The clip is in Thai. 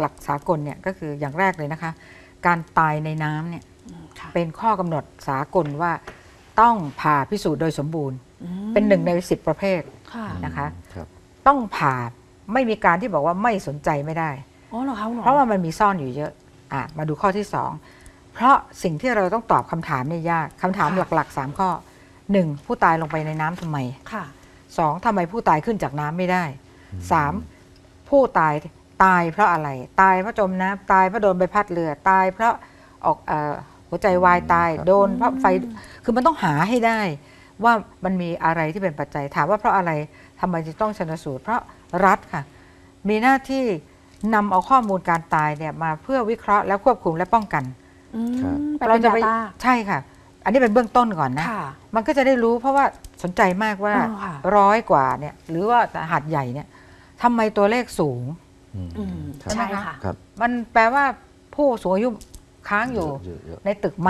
หลักสากลเนี่ยก็คืออย่างแรกเลยนะคะ การตายในน้ำเนี่ยค่ะเป็นข้อกำหนดสากลว่าต้องผ่าพิสูจน์โดยสมบูรณ์อืมเป็นหนึ่งในสิบประเภทค่ะนะคะครับต้องผ่าไม่มีการที่บอกว่าไม่สนใจไม่ได้อ๋อเหรอคะคุณหมอเพราะว่ามันมีซ่อนอยู่เยอะอะมาดูข้อที่สองเพราะสิ่งที่เราต้องตอบคำถามเนี่ยยากคำถามหลักๆ3ข้อ 1. ผู้ตายลงไปในน้ำทำไมค่ะ 2. ทำไมผู้ตายขึ้นจากน้ำไม่ได้ 3. ผู้ตาย ตายเพราะอะไร ตายเพราะจมน้ำตายเพราะโดนใบพัดเรือตายเพราะออกเอ่อหัวใจวายตายครับโดนเพราะไฟคือมันต้องหาให้ได้ ว่ามันมีอะไรที่เป็นปัจจัยถามว่าเพราะอะไรทำไมจะต้องชนสูตร เพราะรัฐค่ะ มีหน้าที่นำเอาข้อมูลการตายเนี่ยมาเพื่อวิเคราะห์และควบคุมและป้องกันอืมครับไปเป็นจะดาต้าใช่ค่ะ อันนี้เป็นเบื้องต้นก่อนนะค่ะมันก็จะได้รู้เพราะว่าสนใจมากว่าอ๋อค่ะร้อยกว่าเนี่ยหรือว่าหัดใหญ่เนี่ยทำไมตัวเลขสูง อืมอืมครับใช่ค่ะครับ มันแปลว่าผู้สูงอายุค้างอยู่เะๆในตึกไหม